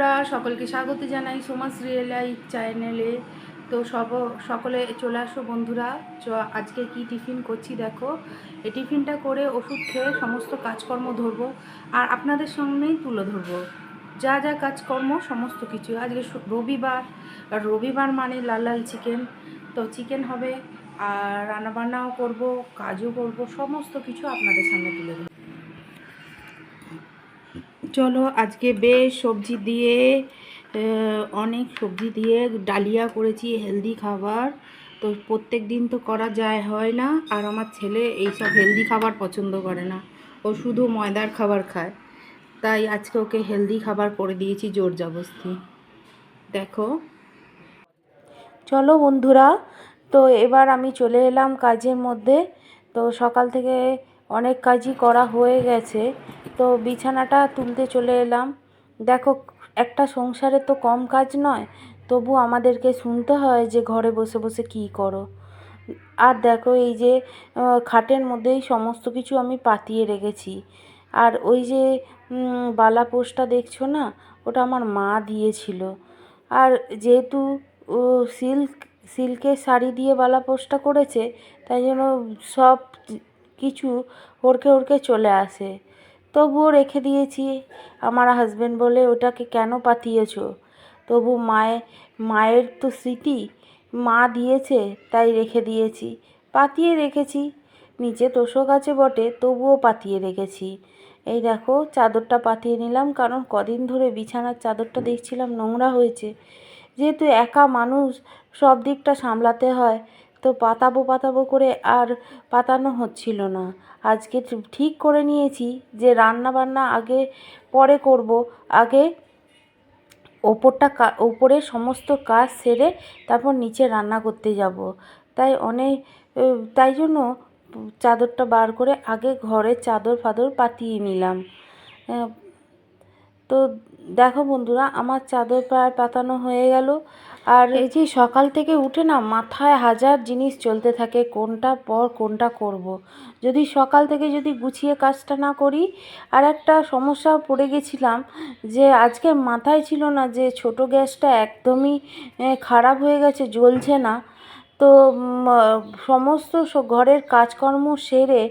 বন্ধুরা, সকলকে স্বাগত জানাই সোমাস রিয়েল লাইফ চ্যানেলে। তো সব, সকলে চলে আসো বন্ধুরা। আজকে কি টিফিন করছি দেখো। এই টিফিনটা করে ওষুধ খেয়ে সমস্ত কাজকর্ম ধরবো আর আপনাদের সামনেই তুলে ধরবো। যা যা কাজকর্ম, সমস্ত কিছু। আজকে রবিবার। আর রবিবার মানে লাল লাল চিকেন। তো চিকেন হবে আর রান্নাবান্নাও করব, কাজও করব, সমস্ত কিছু আপনাদের সামনে তুলে ধরবো। চলো আজকে বেশ সবজি দিয়ে অনেক সবজি দিয়ে ডালিয়া করেছি হেলদি খাবার। তো প্রত্যেক দিন তো করা যায়, হয় না? আর আমার ছেলে এইসব হেলদি খাবার পছন্দ করে না। ও শুধু ময়দার খাবার খায়। তাই আজকে ওকে হেলদি খাবার করে দিয়েছি, জোর জবস্তি দেখো। চলো বন্ধুরা, তো এবার আমি চলে এলাম কাজের মধ্যে। তো সকাল থেকে অনেক কাজই করা হয়ে গেছে। তো বিছানাটা তুলতে চলে এলাম। দেখো, একটা সংসারে তো কম কাজ নয়, তবু আমাদেরকে শুনতে হয় যে ঘরে বসে বসে কী করো। আর দেখো, এই যে খাটের মধ্যেই সমস্ত কিছু আমি পাতিয়ে রেখেছি। আর ওই যে বালাপোষটা দেখছ না, ওটা আমার মা দিয়েছিল। আর যেহেতু সিল্ক, সিল্কের শাড়ি দিয়ে বালাপোষটা করেছে, তাই জন্য সব কিছু হড়কে হড়কে চলে আসে। তবুও রেখে দিয়েছি। আমার হাজবেন্ড বলে, ওটাকে কেন পাতিয়েছো তবু মায়ের মায়ের তো স্মৃতি, মা দিয়েছে, তাই রেখে দিয়েছি। পাতিয়ে রেখেছি। নিচে তোষক আছে বটে, তবুও পাতিয়ে রেখেছি। এই দেখো, চাদরটা পাতিয়ে নিলাম, কারণ কদিন ধরে বিছানার চাদরটা দেখছিলাম নোংরা হয়েছে। যেহেতু একা মানুষ, সব দিকটা সামলাতে হয় তো পাতাবো পাতাবো করে আর পাতানো হচ্ছিল না। আজকে ঠিক- করে নিয়েছি যে রান্না বান্না আগে পরে করব। আগে ওপরটা ওপরে সমস্ত কাজ সেরে তারপর নিচে রান্না করতে যাব। তাই অনেক তাই জন্য চাদরটা বার করে আগে ঘরের চাদর ফাদর পাতিয়ে নিলাম। তো দেখো বন্ধুরা, আমার চাদর প্রায় পাতানো হয়ে গেল। আর এই যে সকাল থেকে উঠে না মাথায় হাজার জিনিস চলতে থাকে, কোনটা পর কোনটা করব। যদি সকাল থেকে যদি গুছিয়ে কাজটা না করি, আর একটা সমস্যা পড়ে গেছিলাম যে আজকে মাথায় ছিল না যে ছোট গ্যাসটা একদমই খারাপ হয়ে গেছে, জ্বলছে না তো সমস্ত ঘরের কাজকর্ম সেরে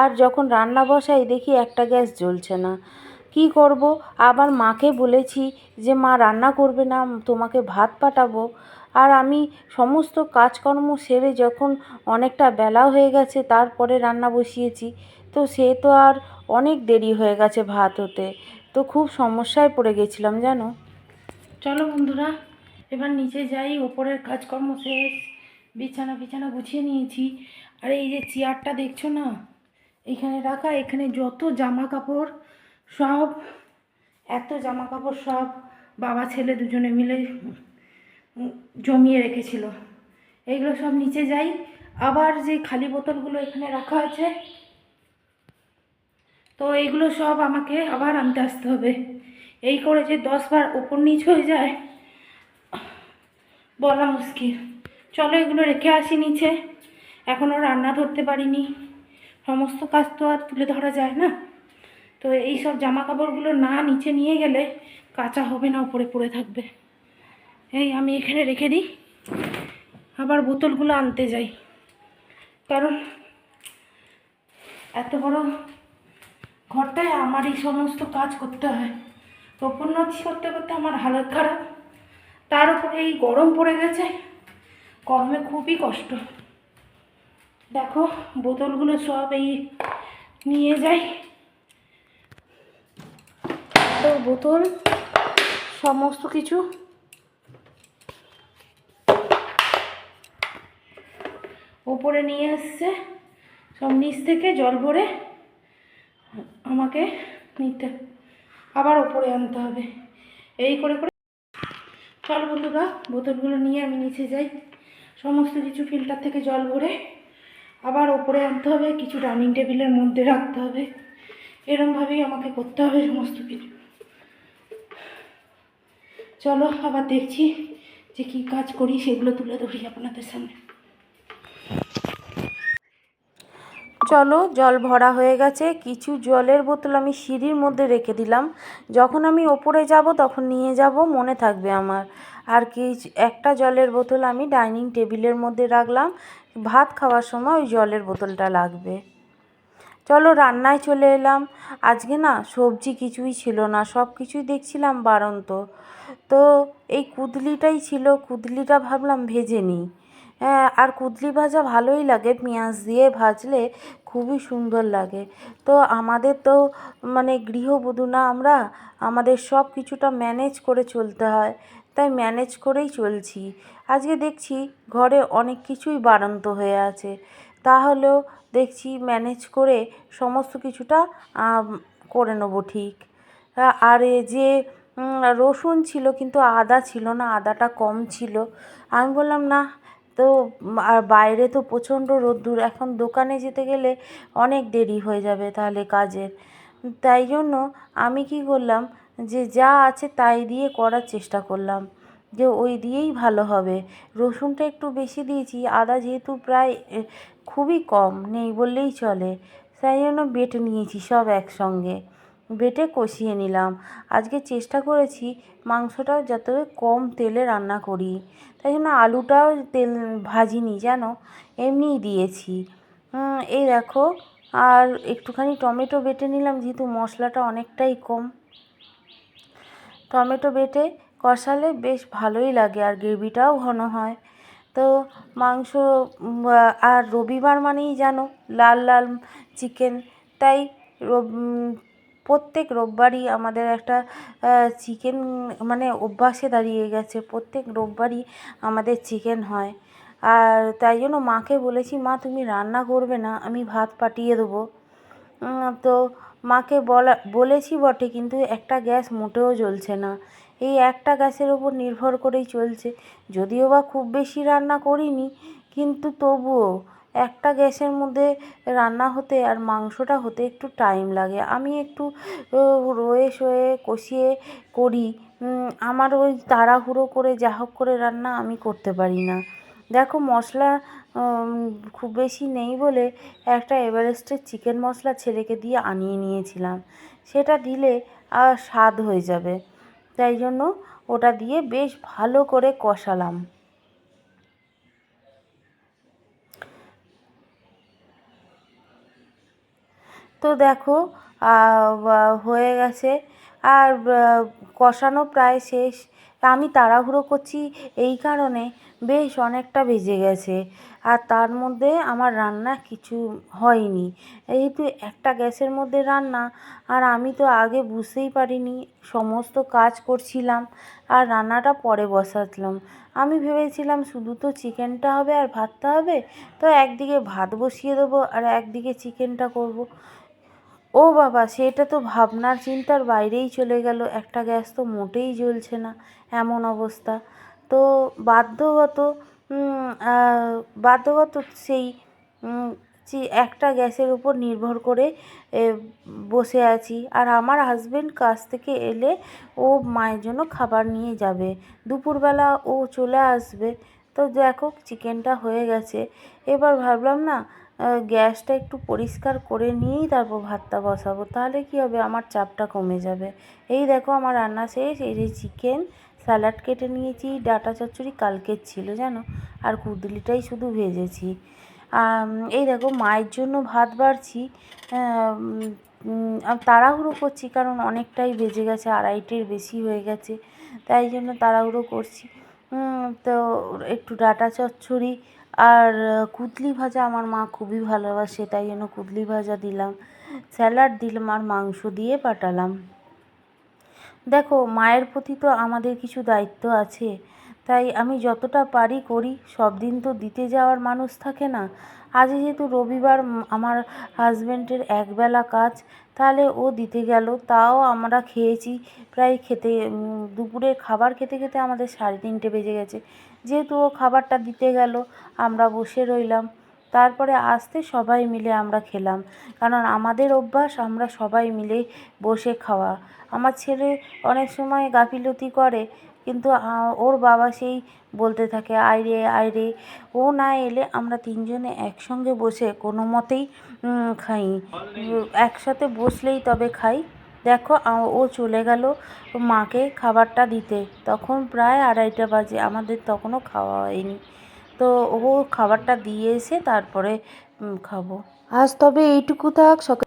আর যখন রান্না বসাই দেখি একটা গ্যাস জ্বলছে না কি করব? আবার মাকে বলেছি যে, মা, রান্না করবে না, তোমাকে ভাত পাঠাবো। আর আমি সমস্ত কাজকর্ম সেরে যখন অনেকটা বেলা হয়ে গেছে, তারপরে রান্না বসিয়েছি। তো সে তো আর অনেক দেরি হয়ে গেছে ভাত হতে। তো খুব সমস্যায় পড়ে গেছিলাম, জানো? চলো বন্ধুরা, এবার নিচে যাই, ওপরের কাজকর্ম শেষ। বিছানা বিছানা গুছিয়ে নিয়েছি। আর, এই যে চেয়ারটা দেখছ না? এখানে রাখা, এখানে যত জামা কাপড় সব, এত জামা কাপড় সব বাবা ছেলে দুজনে মিলে জমিয়ে রেখেছিল। এইগুলো সব নিচে যাই, আবার যে খালি বোতলগুলো এখানে রাখা আছে, তো এইগুলো সব আমাকে আবার আনতে আসতে হবে। এই করে যে দশবার ওপর নিচ হয়ে যায়, বলা মুশকিল। চলো এগুলো রেখে আসি নিচে। এখনও রান্না ধরতে পারিনি। সমস্ত কাজ তো আর তুলে ধরা যায় না। তো এই সব জামা কাপড়গুলো না নিচে নিয়ে গেলে কাঁচা হবে না, উপরে পড়ে থাকবে। এই আমি এখানে রেখে দিই। আবার বোতলগুলো আনতে যাই। কারণ এত বড় ঘরটায় আমার এই সমস্ত কাজ করতে হয়। নচ করতে করতে আমার হালত খারাপ। তার উপরে এই গরম পড়ে গেছে। গরমে খুবই কষ্ট। দেখো, বোতলগুলো সব এই নিয়ে যাই। তো বোতল, সমস্ত কিছু। ওপরে নিয়ে এসছে, সব নিচ থেকে জল ভরে আমাকে নিতে। আবার ওপরে আনতে হবে। এই করে করে চল বন্ধুরা, বোতলগুলো নিয়ে আমি নিচে যাই। সমস্ত কিছু ফিল্টার থেকে জল ভরে আবার ওপরে আনতে হবে। কিছু ডাইনিং টেবিলের মধ্যে রাখতে হবে। এরমভাবেই আমাকে করতে হবে সমস্ত কিছু। চলো, আবার দেখছি যে কী কাজ করি, সেগুলো তুলে ধরি আপনাদের সামনে। চলো, জল ভরা হয়ে গেছে। কিছু জলের বোতল আমি সিঁড়ির মধ্যে রেখে দিলাম। যখন আমি ওপরে যাব, তখন নিয়ে যাব, মনে থাকবে আমার। আর কি একটা জলের বোতল আমি ডাইনিং টেবিলের মধ্যে রাখলাম। ভাত খাওয়ার সময় ওই জলের বোতলটা লাগবে। চলো রান্নায় চলে এলাম। আজকে না সবজি কিছুই ছিল না, সব কিছুই দেখছিলাম বাড়ন্ত। তো এই কুদলিটাই ছিল, কুদলিটা ভাবলাম ভেজে নিই। হ্যাঁ আর কুদলি ভাজা ভালোই লাগে, পেঁয়াজ দিয়ে ভাজলে খুবই সুন্দর লাগে। তো আমাদের তো মানে গৃহবধূ না আমরা, আমাদের সব কিছুটা ম্যানেজ করে চলতে হয়, তাই ম্যানেজ করেই চলছি। আজকে দেখছি ঘরে অনেক কিছুই বাড়ন্ত হয়ে আছে। তাহলেও দেখছি ম্যানেজ করে সমস্ত কিছুটা করে নেব ঠিক। আর যে রসুন ছিল কিন্তু আদা ছিল না, আদাটা কম ছিল। আমি বললাম, না, তো, আর বাইরে তো প্রচণ্ড রোদ্দুর, এখন দোকানে যেতে গেলে অনেক দেরি হয়ে যাবে তাহলে কাজের। তাই জন্য আমি কী করলাম, যে যা আছে তাই দিয়ে করার চেষ্টা করলাম। যে ওই দিয়েই ভালো হবে। রসুনটা একটু বেশি দিয়েছি, আদা যেহেতু প্রায় খুবই কম, নেই বললেই চলে। তাই জন্য বেটে নিয়েছি সব একসঙ্গে। বেটে কষিয়ে নিলাম। আজকে চেষ্টা করেছি মাংসটাও যাতে কম তেলে রান্না করি। তাই জন্য আলুটাও তেল ভাজিনি যেন এমনিই দিয়েছি। এই দেখো, আর একটুখানি টমেটো বেটে নিলাম, যেহেতু মশলাটা অনেকটাই কম। টমেটো বেটে কষালে বেশ ভালোই লাগে আর গ্রেভিটাও ঘন হয়। তো মাংস আর রবিবার মানেই জানো, লাল লাল চিকেন। তাই প্রত্যেক রোববারই আমাদের একটা চিকেন মানে অভ্যাসে দাঁড়িয়ে গেছে। প্রত্যেক রোববারই আমাদের চিকেন হয়। আর তাই জন্য মাকে বলেছি, মা, তুমি রান্না করবে না, আমি ভাত পাঠিয়ে দেবো। তো মাকে বলা বলেছি বটে, কিন্তু একটা গ্যাস মোটেও জ্বলছে না। এই একটা গ্যাসের ওপর নির্ভর করেই চলছে। যদিও বা খুব বেশি রান্না করিনি, কিন্তু তবুও একটা গ্যাসের মধ্যে রান্না হতে আর মাংসটা হতে একটু টাইম লাগে। আমি একটু রয়ে সয়ে কষিয়ে করি। আমার ওই তাড়াহুড়ো করে যা হোক করে রান্না আমি করতে পারি না। দেখো মশলা খুব বেশি নেই বলে একটা এভারেস্টের চিকেন মশলা ছেলেকে দিয়ে আনিয়ে নিয়েছিলাম। সেটা দিলে আর স্বাদ হয়ে যাবে। তাই জন্য ওটা দিয়ে বেশ ভালো করে কষালাম। তো দেখো হয়ে গেছে। আর কষানো প্রায় শেষ। আমি তাড়াহুড়ো করছি এই কারণে বেশ অনেকটা বেজে গেছে। আর তার মধ্যে আমার রান্না কিছু হয়নি। যেহেতু একটা গ্যাসের মধ্যে রান্না, আর আমি তো আগে বুঝতেই পারিনি, সমস্ত কাজ করছিলাম আর রান্নাটা পরে বসাতলাম আমি ভেবেছিলাম শুধু তো চিকেনটা হবে আর ভাতটা হবে, তো একদিকে ভাত বসিয়ে দেবো আর একদিকে চিকেনটা করব। ও বাবা, সেটা তো ভাবনার চিন্তার বাইরেই চলে গেল। একটা গ্যাস তো মোটেই জ্বলছে না, এমন অবস্থা। তো বাধ্যগত বাধ্যগত সেই একটা গ্যাসের উপর নির্ভর করে বসে আছি। আর আমার হাজবেন্ড কাজ থেকে এলে ও মায়ের জন্য খাবার নিয়ে যাবে। দুপুরবেলা ও চলে আসবে। তো দেখো, চিকেনটা হয়ে গেছে। এবার ভাবলাম না গ্যাসটা একটু পরিষ্কার করে নিয়েই তারপর ভাতটা বসাবো। তাহলে কী হবে? আমার চাপটা কমে যাবে। এই দেখো, আমার রান্না শেষ। এই যে চিকেন, স্যালাড কেটে নিয়েছি। ডাটা চচ্চড়ি কালকের ছিল, জানো? আর কুদলিটাই শুধু ভেজেছি। এই দেখো, মায়ের জন্য ভাত বাড়ছি। তাড়াহুড়ো করছি, কারণ অনেকটাই বেজে গেছে, আড়াইটের বেশি হয়ে গেছে। তাই জন্য তাড়াহুড়ো করছি। তো একটু ডাটা চচ্চড়ি আর কুদলি ভাজা আমার মা খুবই ভালোবাসে, তাই জন্য কুদলি ভাজা দিলাম। স্যালাড দিলাম আর মাংস দিয়ে পাঠালাম। দেখো, মায়ের প্রতি তো আমাদের কিছু দায়িত্ব আছে। তাই আমি যতটা পারি করি, সব দিন তো দিতে যাওয়ার মানুষ থাকে না। আজ যেহেতু রবিবার আমার হাজব্যান্ডের একবেলা কাজ, তাহলে ও দিতে গেল, তাও আমরা খেয়েছি, প্রায় খেতে দুপুরের খাবার খেতে খেতে আমাদের সাড়ে তিনটে বেজে গেছে। যেহেতু ও খাবারটা দিতে গেল, আমরা বসে রইলাম। তারপরে আসতে সবাই মিলে আমরা খেলাম। কারণ আমাদের অভ্যাস, আমরা সবাই মিলে বসে খাওয়া। আমার ছেলে অনেক সময় গাফিলতি করে কিন্তু ওর বাবা সেই বলতে থাকে আয় রে আয় রে ও না এলে আমরা তিনজনে একসঙ্গে বসে কোনো মতেই খাই। একসাথে বসলেই তবে খাই। দেখো ও চলে গেল মাকে খাবারটা দিতে। তখন প্রায় আড়াইটা বাজে, আমাদের তখনও খাওয়া হয়নি। তো ও খাবারটা দিয়ে এসে তারপরে খাব। আজ তবে এইটুকু থাক, সকাল